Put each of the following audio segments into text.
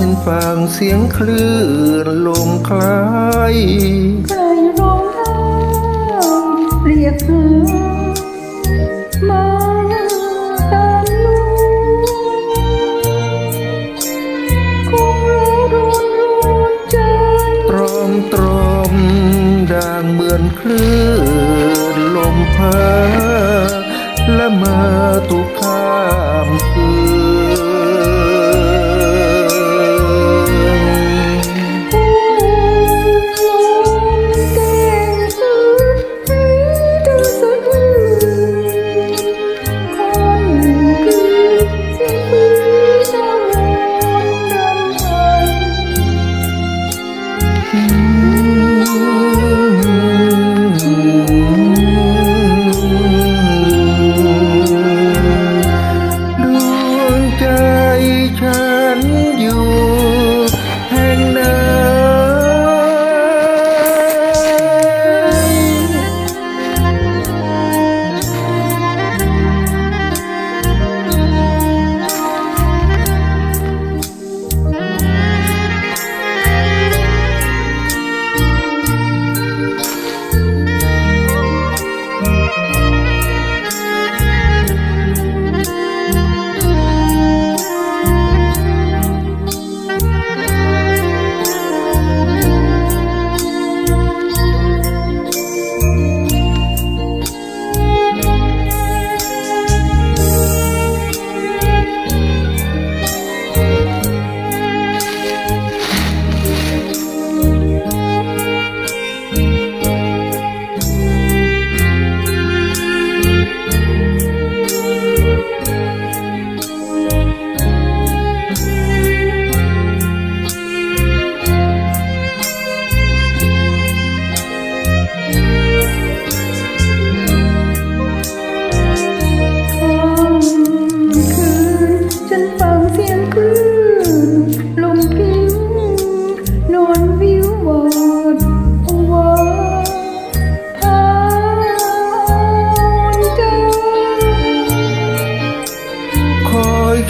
เป็นฟังเสียงคลื่นลมคลาย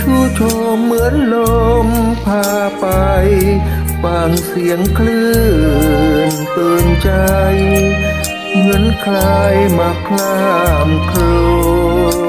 ชูโชมเหมือนลมพาไป ฟังเสียงคลื่นตื่นใจ เหมือนคลายมาคลามครว